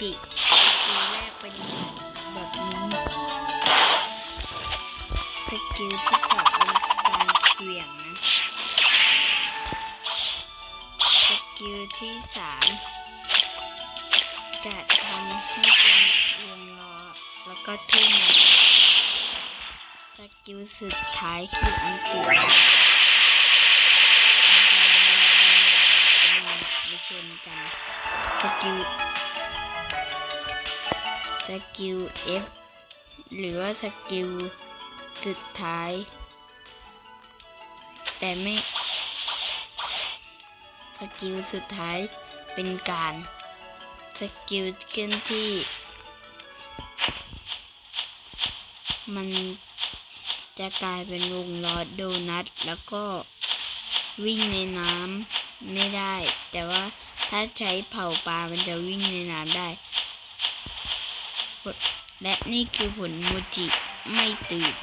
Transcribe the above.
จิสกิลแรกเป็นแบบนี้สกิลที่สองเป็นการเหวี่ยงนะสกิลที่สามจะทำให้เป็นวงล้อแล้วก็ทุ่มสกิลสุดท้ายคืออันติมันจะมีมาชนกันสกิล สกิล F หรือว่าสกิลสุดท้าย แต่ไม่สกิลสุดท้ายเป็นการสกิลเคลื่อนที่ มันจะกลายเป็นวงล้อโดนัทแล้วก็วิ่งในน้ำไม่ได้ แต่ว่าถ้าใช้เผาปลามันจะวิ่งในน้ำได้ และนี่คือผลโมจิไม่ตื่น